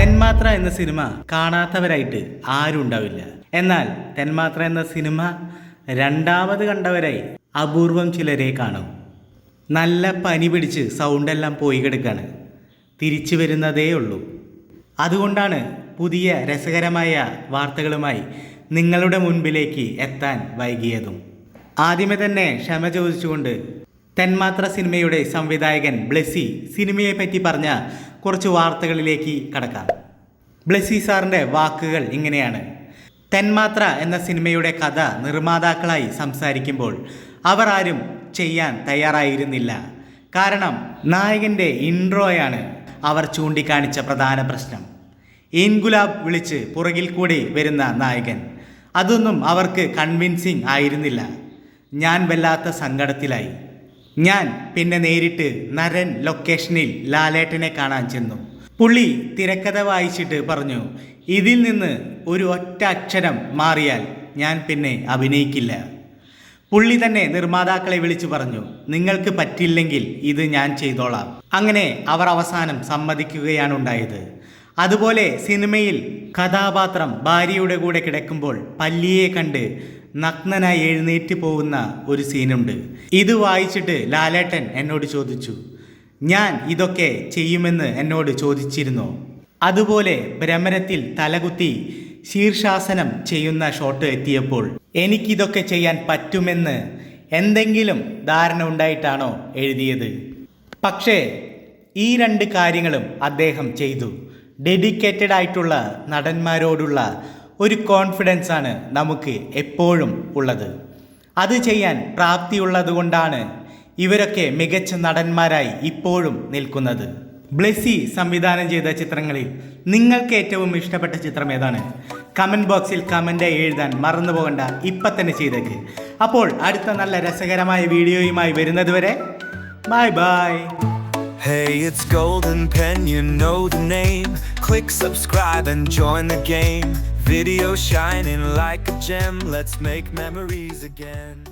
തെന്മാത്ര എന്ന സിനിമ കാണാത്തവരായിട്ട് ആരും ഉണ്ടാവില്ല. എന്നാൽ തെന്മാത്ര എന്ന സിനിമ രണ്ടാമത് കണ്ടവരായി അപൂർവം ചിലരെ കാണും. നല്ല പനി പിടിച്ച് സൗണ്ടെല്ലാം പോയി കിടക്കാണ്. തിരിച്ചു വരുന്നതേ ഉള്ളൂ. അതുകൊണ്ടാണ് പുതിയ രസകരമായ വാർത്തകളുമായി നിങ്ങളുടെ മുൻപിലേക്ക് എത്താൻ വൈകിയതും. ആദ്യമേ തന്നെ ക്ഷമ ചോദിച്ചുകൊണ്ട് തെന്മാത്ര സിനിമയുടെ സംവിധായകൻ ബ്ലെസി സിനിമയെ പറ്റി പറഞ്ഞ കുറച്ച് വാർത്തകളിലേക്ക് കടക്കാം. ബ്ലെസി സാറിന്റെ വാക്കുകൾ ഇങ്ങനെയാണ്. തെന്മാത്ര എന്ന സിനിമയുടെ കഥ നിർമ്മാതാക്കളായി സംസാരിക്കുമ്പോൾ അവർ ആരും ചെയ്യാൻ തയ്യാറായിരുന്നില്ല. കാരണം നായകന്റെ ഇൻട്രോയാണ് അവർ ചൂണ്ടിക്കാണിച്ച പ്രധാന പ്രശ്നം. ഇൻഗുലാബ് വിളിച്ച് പുറകിൽ കൂടി വരുന്ന നായകൻ. അതൊന്നും അവർക്ക് കൺവിൻസിങ് ആയിരുന്നില്ല. ഞാൻ വല്ലാത്ത സങ്കടത്തിലായി. ഞാൻ പിന്നെ നേരിട്ട് നരൻ ലൊക്കേഷനിൽ ലാലേട്ടനെ കാണാൻ ചെന്നു. പുള്ളി തിരക്കഥ വായിച്ചിട്ട് പറഞ്ഞു ഇതിൽ നിന്ന് ഒരു ഒറ്റ അക്ഷരം മാറിയാൽ ഞാൻ പിന്നെ അഭിനയിക്കില്ല. പുള്ളി തന്നെ നിർമ്മാതാക്കളെ വിളിച്ചു പറഞ്ഞു നിങ്ങൾക്ക് പറ്റില്ലെങ്കിൽ ഇത് ഞാൻ ചെയ്തോളാം. അങ്ങനെ അവർ അവസാനം സമ്മതിക്കുകയാണ് ഉണ്ടായത്. അതുപോലെ സിനിമയിൽ കഥാപാത്രം ഭാര്യയുടെ കൂടെ കിടക്കുമ്പോൾ പല്ലിയെ കണ്ട് നഗ്നനായി എഴുന്നേറ്റ് പോകുന്ന ഒരു സീനുണ്ട്. ഇത് വായിച്ചിട്ട് ലാലേട്ടൻ എന്നോട് ചോദിച്ചു ഞാൻ ഇതൊക്കെ ചെയ്യുമെന്ന് എന്നോട് ചോദിച്ചിരുന്നോ? അതുപോലെ ഭ്രമരത്തിൽ തലകുത്തി ശീർഷാസനം ചെയ്യുന്ന ഷോട്ട് എത്തിയപ്പോൾ എനിക്കിതൊക്കെ ചെയ്യാൻ പറ്റുമെന്ന് എന്തെങ്കിലും ധാരണ ഉണ്ടായിട്ടാണോ? എഴുതിയത്. പക്ഷേ ഈ രണ്ട് കാര്യങ്ങളും അദ്ദേഹം ചെയ്തു. ഡെഡിക്കേറ്റഡ് ആയിട്ടുള്ള നടന്മാരോടുള്ള ഒരു കോൺഫിഡൻസ് ആണ് നമുക്ക് എപ്പോഴും ഉള്ളത്. അത് ചെയ്യാൻ പ്രാപ്തിയുള്ളതുകൊണ്ടാണ് ഇവരൊക്കെ മികച്ച നടന്മാരായി ഇപ്പോഴും നിൽക്കുന്നത്. ബ്ലെസ്സി സംവിധാനം ചെയ്ത ചിത്രങ്ങളിൽ നിങ്ങൾക്ക് ഏറ്റവും ഇഷ്ടപ്പെട്ട ചിത്രം ഏതാണ്? കമന്റ് ബോക്സിൽ കമന്റ് എഴുതാൻ മറന്നു പോകണ്ട. ഇപ്പം തന്നെ ചെയ്തേക്ക്. അപ്പോൾ അടുത്ത നല്ല രസകരമായ വീഡിയോയുമായി വരുന്നതുവരെ bye bye Hey, it's Golden Pen, you know the name. Click subscribe and join the game. Video shining like a gem, let's make memories again.